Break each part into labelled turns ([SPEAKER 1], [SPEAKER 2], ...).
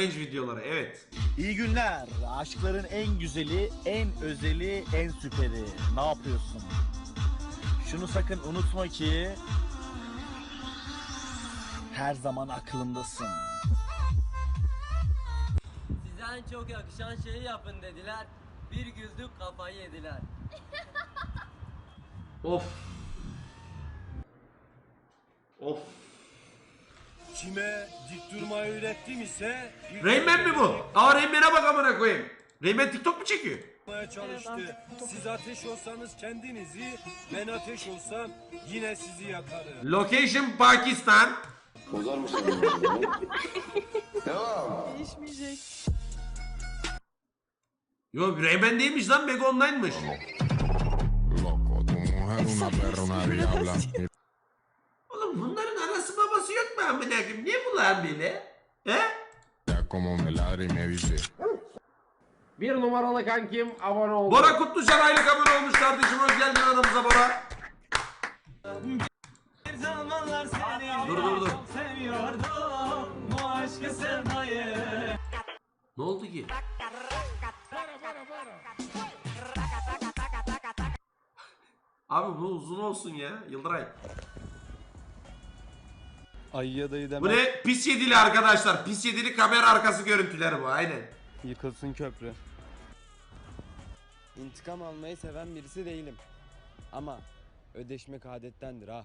[SPEAKER 1] Range videoları evet.
[SPEAKER 2] İyi günler. Aşkların en güzeli, en özeli, en süperi. Ne yapıyorsun? Şunu sakın unutma ki her zaman aklımdasın.
[SPEAKER 3] Size en çok yakışan şeyi yapın dediler. Bir güldük kafayı yediler.
[SPEAKER 1] Of. Of.
[SPEAKER 4] Kime dik durmayı öğrettim ise
[SPEAKER 1] Rayman mi bu? Aa Rayman'e bak amına koyayım. Rayman TikTok mu çekiyor?
[SPEAKER 4] çalıştı. Siz ateş olsanız kendinizi, ben ateş olsam yine sizi yakarım.
[SPEAKER 1] Location Pakistan.
[SPEAKER 5] Bozar mısın? Devam.
[SPEAKER 6] Değişmeyecek.
[SPEAKER 1] Yo Rayman değilmiş lan Mega Online'mış. Amına koyayım? Niye bunlar böyle? He?
[SPEAKER 7] Ya como me ladra y me dice.
[SPEAKER 8] Bir numaralı kankim abone oldu.
[SPEAKER 1] Bora Kutlucan aylık abone olmuş kardeşim. Hoş geldin aramıza Bora. Dur dur dur. Ne oldu ki? Abi bu uzun olsun ya Yıldıray.
[SPEAKER 9] Ayıya dayı deme.
[SPEAKER 1] Bu ne? Pis yedili arkadaşlar. Pis yedili kamera arkası görüntüleri bu aynen.
[SPEAKER 9] Yıkılsın köprü.
[SPEAKER 10] İntikam almayı seven birisi değilim. Ama ödeşmek adettendir ha.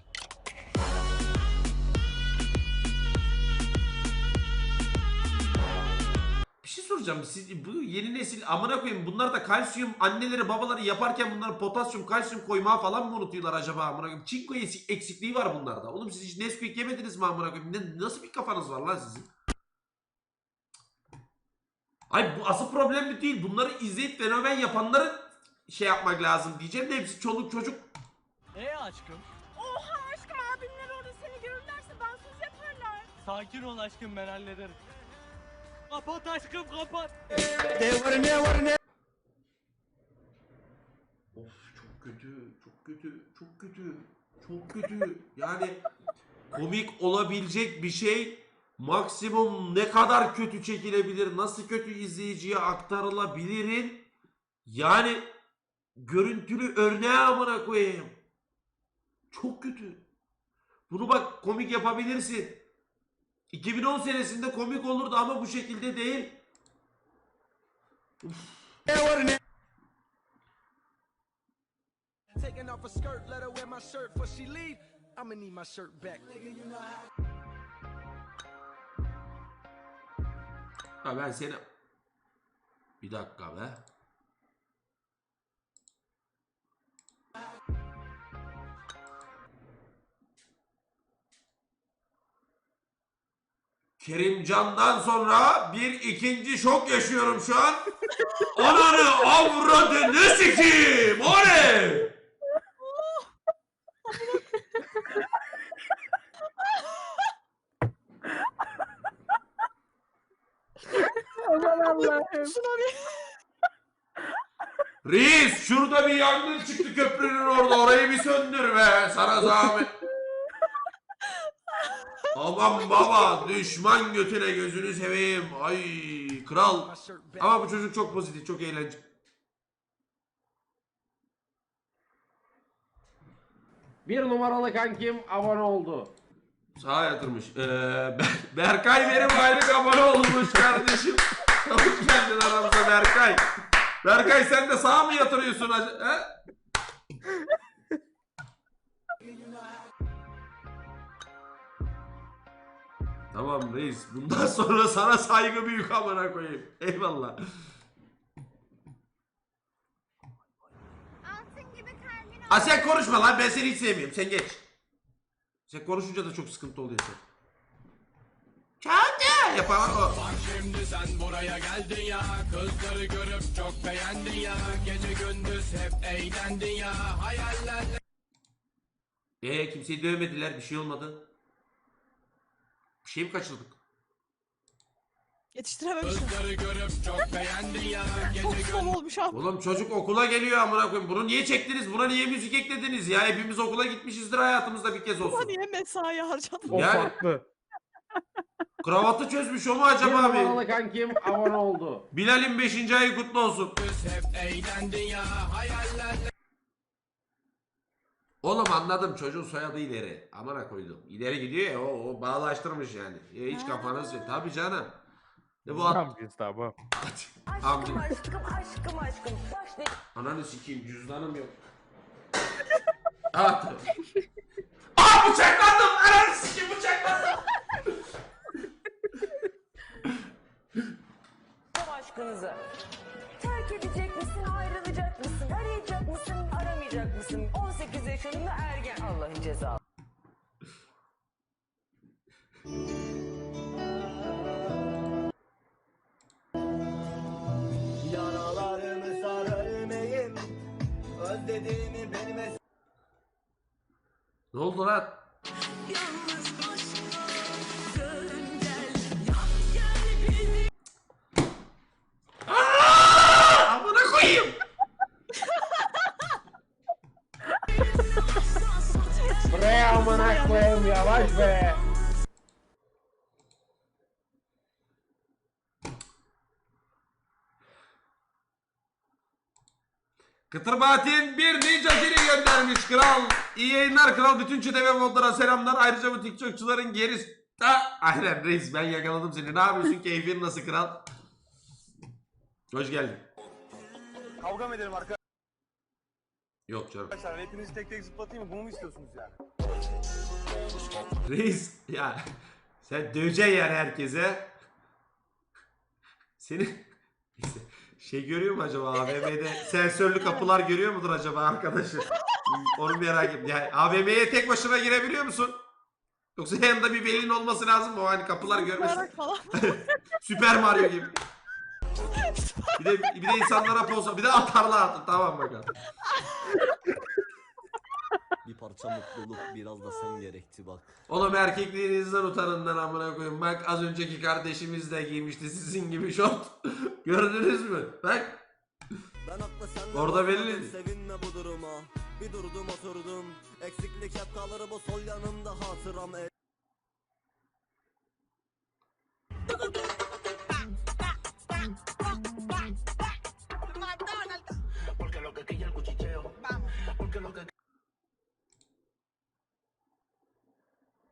[SPEAKER 1] Soracağım. Siz bu yeni nesil amına koyayım bunlar da kalsiyum anneleri babaları yaparken bunlar potasyum kalsiyum koyma falan mı unutuyorlar acaba amına koyayım? Çinko eksik- eksikliği var bunlarda. Oğlum siz hiç Nesquik yemediniz mi amına koyayım? Ne- nasıl bir kafanız var lan sizin? Ay bu asıl problem bu değil. Bunları izleyip fenomen yapanları şey yapmak lazım diyeceğim de hepsi çoluk çocuk.
[SPEAKER 2] Ee aşkım?
[SPEAKER 6] Oha aşkım abimler orada seni görürlerse dansöz yaparlar.
[SPEAKER 2] Sakin ol aşkım ben hallederim. Kapat aşkım kapat.
[SPEAKER 1] Of çok kötü, çok kötü, çok kötü, çok kötü. Yani komik olabilecek bir şey maksimum ne kadar kötü çekilebilir, nasıl kötü izleyiciye aktarılabilirin yani görüntülü örneğe amına koyayım. Çok kötü. Bunu bak komik yapabilirsin. 2010 senesinde komik olurdu ama bu şekilde değil.
[SPEAKER 4] Taking off a skirt, let her wear my shirt before she leave. I'ma need my shirt back.
[SPEAKER 1] Ha ben seni... Bir dakika be. Kerimcan'dan sonra bir ikinci şok yaşıyorum şu an. Ananı avradını sikeyim. O ne?
[SPEAKER 6] Aman Allah'ım.
[SPEAKER 1] Reis şurada bir yangın çıktı köprünün orada. Orayı bir söndür be. Sana zahmet. Aman baba düşman götüne gözünü seveyim. Ay kral. Ama bu çocuk çok pozitif, çok eğlenceli.
[SPEAKER 8] Bir numaralı kankim abone oldu.
[SPEAKER 1] Sağa yatırmış. Ee, Ber- Berkay benim aylık abone olmuş kardeşim. Hoş geldin aramıza Berkay. Berkay sen de sağa mı yatırıyorsun? He? Tamam reis. Bundan sonra sana saygı büyük amına koyayım. Eyvallah. Ha sen konuşma lan ben seni hiç sevmiyorum. Sen geç. Sen konuşunca da çok sıkıntı oluyor sen. Çağatay yapar o.
[SPEAKER 4] Şimdi sen buraya geldin ya Kızları görüp çok beğendin ya Gece gündüz hep eğlendin ya Hayallerle
[SPEAKER 1] Ee kimseyi dövmediler bir şey olmadı. Bir şey mi kaçırdık?
[SPEAKER 6] Yetiştirememişim.
[SPEAKER 4] Kızları görüp çok beğendin ya Gece
[SPEAKER 6] Çok son olmuş abi.
[SPEAKER 1] Oğlum çocuk okula geliyor amına koyayım. Bunu niye çektiniz? Buna niye müzik eklediniz ya? Hepimiz okula gitmişizdir hayatımızda bir kez
[SPEAKER 6] Ama
[SPEAKER 1] olsun.
[SPEAKER 6] niye mesai harcadın?
[SPEAKER 9] O
[SPEAKER 1] Yani-
[SPEAKER 9] farklı.
[SPEAKER 1] Kravatı çözmüş o mu
[SPEAKER 8] Bir
[SPEAKER 1] acaba abi?
[SPEAKER 8] numaralı kankim abone oldu.
[SPEAKER 1] Bilal'in 5. ayı kutlu olsun.
[SPEAKER 4] Hep eğlendin ya hayallerle
[SPEAKER 1] Oğlum anladım çocuğun soyadı ileri. Amına koydum. İleri gidiyor ya o, o bağlaştırmış yani. Ya hiç kafanız yok. Tabii canım. Ne bu at?
[SPEAKER 9] tamam.
[SPEAKER 1] Amcim.
[SPEAKER 6] Aşkım aşkım aşkım. Başla.
[SPEAKER 1] Ananı sikeyim cüzdanım yok. At. Aa bıçaklandım. Ananı sikeyim bıçaklandım.
[SPEAKER 6] aşkınızı. Terk edecek misin, ayrılacak mısın, arayacak mısın, aramayacak mısın? 18 yaşında ergen Allah'ın cezası.
[SPEAKER 2] Yaralarımı sarılmayayım. Özlediğimi benim
[SPEAKER 1] Ne oldu lan? Kıtır Bahattin bir ninja dili göndermiş kral. İyi yayınlar kral. Bütün çete ve modlara selamlar. Ayrıca bu TikTokçuların gerisi... Ha, aynen reis ben yakaladım seni. Ne yapıyorsun? Keyfin nasıl kral? Hoş geldin.
[SPEAKER 2] Kavga mı edelim arkadaşlar?
[SPEAKER 1] Yok canım.
[SPEAKER 2] Hepinizi tek tek zıplatayım mı? Bunu mu istiyorsunuz yani?
[SPEAKER 1] Reis ya sen döveceksin yani herkese. Seni Neyse, şey görüyor mu acaba AVM'de sensörlü kapılar görüyor mudur acaba arkadaşı? Onu merak ettim. Yani AVM'ye tek başına girebiliyor musun? Yoksa yanında bir velin olması lazım mı? O hani kapılar görmesin. Süper Mario gibi. Bir de bir de insanlara poz bir de atarlar. Tamam bakalım.
[SPEAKER 3] Bir parça mutluluk biraz da sen gerekti bak.
[SPEAKER 1] Oğlum erkekliğinizden utanın lan amına koyayım. Bak az önceki kardeşimiz de giymişti sizin gibi şort. Gördünüz mü? Bak.
[SPEAKER 3] Ben haklı sen
[SPEAKER 1] Orada belli.
[SPEAKER 3] Sevinme bu duruma. Bir durdum oturdum. Eksiklik hep kalır bu sol yanımda hatıram.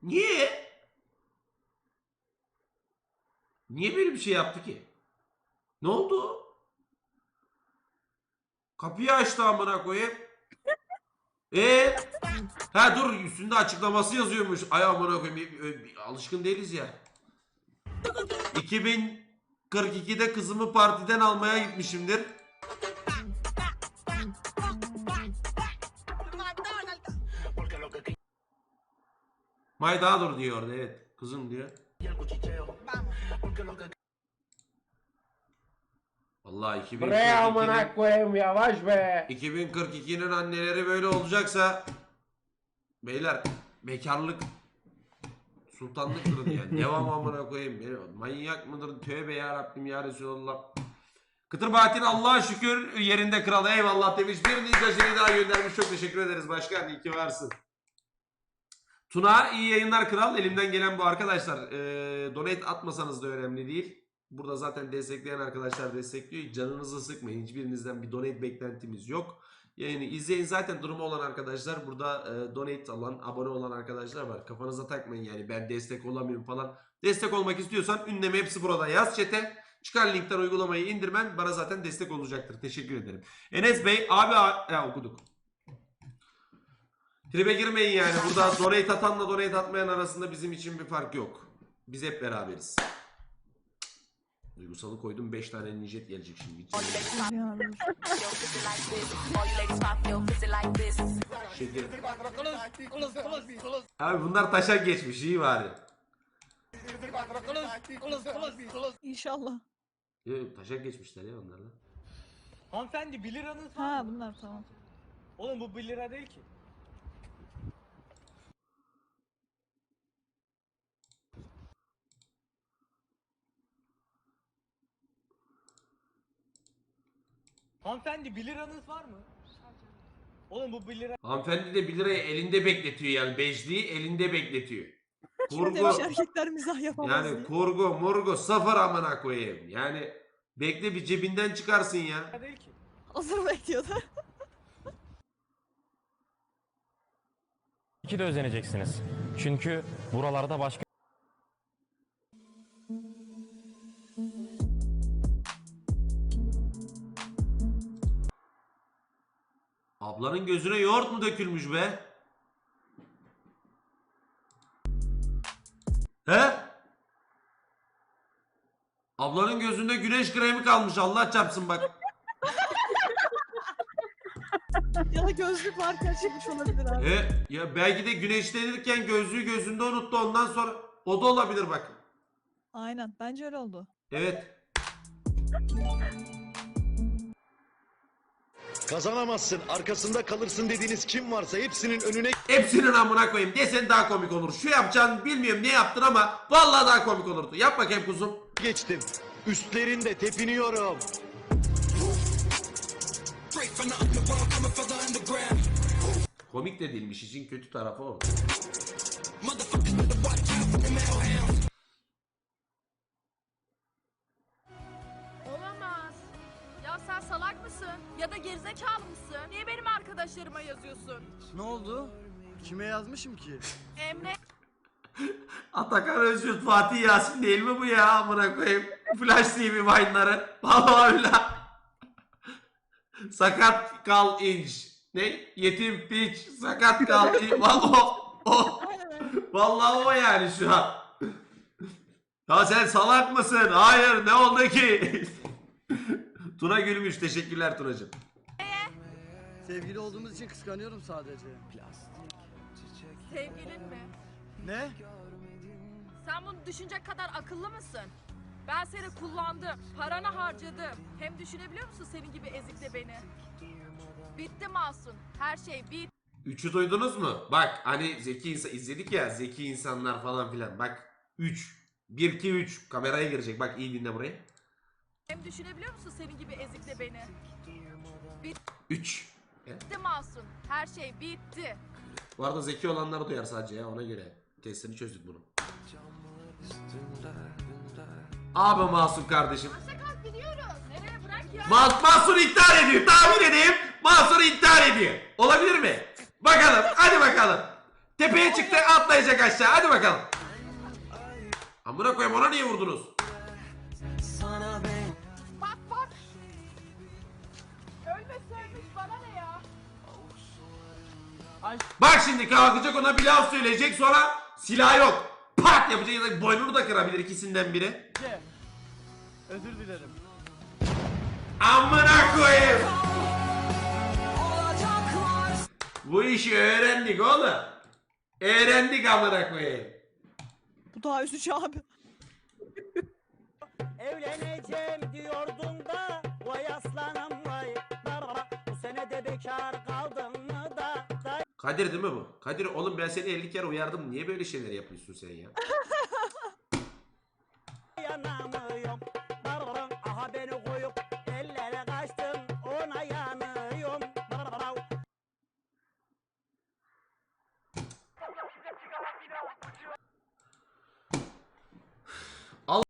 [SPEAKER 1] Niye? Niye böyle bir şey yaptı ki? Ne oldu? Kapıyı açtı amına koyayım. E Ha dur üstünde açıklaması yazıyormuş. Ay amına koyayım. Alışkın değiliz ya. 2042'de kızımı partiden almaya gitmişimdir. May daha dur diyor orada evet. Kızım diyor. Vallahi 2042'nin
[SPEAKER 8] Buraya amına koyayım yavaş be.
[SPEAKER 1] 2042'nin anneleri böyle olacaksa beyler bekarlık sultanlıktır yani. Devam amına koyayım. Beni- Manyak mıdır? Tövbe ya Rabbim ya Resulallah. Kıtır Bahattin Allah'a şükür yerinde kral eyvallah demiş. Bir ninjacını daha göndermiş. Çok teşekkür ederiz başkan. İyi ki varsın. Tuna iyi yayınlar kral. Elimden gelen bu arkadaşlar. Ee, donate atmasanız da önemli değil. Burada zaten destekleyen arkadaşlar destekliyor. Canınızı sıkmayın. Hiçbirinizden bir donate beklentimiz yok. Yayını izleyin. Zaten durumu olan arkadaşlar burada e, donate alan, abone olan arkadaşlar var. Kafanıza takmayın yani ben destek olamıyorum falan. Destek olmak istiyorsan ünleme hepsi burada yaz chat'e. Çıkar linkten uygulamayı indirmen bana zaten destek olacaktır. Teşekkür ederim. Enes Bey abi a- ya okuduk. Tribe girmeyin yani. Burada donate atanla donate atmayan arasında bizim için bir fark yok. Biz hep beraberiz. Duygusalı koydum 5 tane nijet gelecek şimdi. Şeker. Abi bunlar taşak geçmiş iyi bari.
[SPEAKER 6] İnşallah.
[SPEAKER 1] Yok taşak geçmişler ya onlarla.
[SPEAKER 10] Hanımefendi 1 liranız
[SPEAKER 6] Ha bunlar tamam.
[SPEAKER 10] Oğlum bu 1 lira değil ki. Hanımefendi 1 liranız var mı? Oğlum bu 1 lira
[SPEAKER 1] Hanımefendi de 1 lirayı elinde bekletiyor yani. Becliği elinde bekletiyor. Kurgu.
[SPEAKER 11] demiş erkekler mizah yapamaz
[SPEAKER 1] Yani
[SPEAKER 11] diye.
[SPEAKER 1] kurgu murgu sıfır amına koyayım. Yani bekle bir cebinden çıkarsın ya.
[SPEAKER 11] Hazır bekliyordu.
[SPEAKER 4] İki de özeneceksiniz. Çünkü buralarda başka
[SPEAKER 1] Ablanın gözüne yoğurt mu dökülmüş be? He? Ablanın gözünde güneş kremi kalmış Allah çarpsın bak.
[SPEAKER 11] ya da gözlük varken çekmiş olabilir abi.
[SPEAKER 1] E, ya belki de güneşlenirken gözlüğü gözünde unuttu ondan sonra o da olabilir bak.
[SPEAKER 11] Aynen. Bence öyle oldu.
[SPEAKER 1] Evet.
[SPEAKER 2] Kazanamazsın, arkasında kalırsın dediğiniz kim varsa hepsinin önüne
[SPEAKER 1] Hepsinin amına koyayım desen daha komik olur. Şu yapacağını bilmiyorum ne yaptın ama vallahi daha komik olurdu. Yap bakayım kuzum.
[SPEAKER 2] geçtim. Üstlerinde tepiniyorum.
[SPEAKER 1] Komik de değilmiş işin kötü tarafı o.
[SPEAKER 6] arkadaşlarıma yazıyorsun?
[SPEAKER 10] Ne oldu? Kime yazmışım ki?
[SPEAKER 6] Emre
[SPEAKER 1] Atakan Özgürt Fatih Yasin değil mi bu ya amına koyayım? Flash TV Vine'ları. Vallahi billahi. Sakat kal inç. Ne? Yetim piç. Sakat kal inç. Vallahi o. o. Vallahi o yani şu an. Ya sen salak mısın? Hayır ne oldu ki? Tuna gülmüş. Teşekkürler Tunacığım.
[SPEAKER 10] Sevgili olduğumuz için kıskanıyorum sadece.
[SPEAKER 6] sevgilin mi?
[SPEAKER 10] Ne?
[SPEAKER 6] Sen bunu düşünecek kadar akıllı mısın? Ben seni kullandım, paranı harcadım. Hem düşünebiliyor musun senin gibi ezikle beni? Bitti Masum, her şey bitti.
[SPEAKER 1] Üçü duydunuz mu? Bak hani zeki insan izledik ya zeki insanlar falan filan. Bak 3 1 2 3 kameraya girecek. Bak iyi dinle burayı.
[SPEAKER 6] Hem düşünebiliyor musun senin gibi ezikle beni?
[SPEAKER 1] 3.
[SPEAKER 6] Bitti Masum, her şey bitti.
[SPEAKER 1] Bu arada zeki olanları duyar sadece ya ona göre. Testini çözdük bunu. Abi Masum kardeşim.
[SPEAKER 6] Sakal gidiyoruz. Nereye bırak ya?
[SPEAKER 1] Mas Masum intihar ediyor. Tahmin edeyim. Masum intihar ediyor. Olabilir mi? Bakalım. Hadi bakalım. Tepeye çıktı atlayacak aşağı. Hadi bakalım. Amına koyayım ona niye vurdunuz?
[SPEAKER 6] Bak
[SPEAKER 1] şimdi kalkacak ona bir laf söyleyecek sonra silah yok. Pat yapacak ya da boynunu da kırabilir ikisinden biri.
[SPEAKER 10] Özür dilerim.
[SPEAKER 1] Amına koyayım. Bu işi öğrendik oğlum. Öğrendik amına koyayım.
[SPEAKER 11] Bu daha üzücü abi.
[SPEAKER 2] Evleneceğim diyordun
[SPEAKER 1] Kadir değil mi bu? Kadir oğlum ben seni 50 kere uyardım. Niye böyle şeyler yapıyorsun sen ya?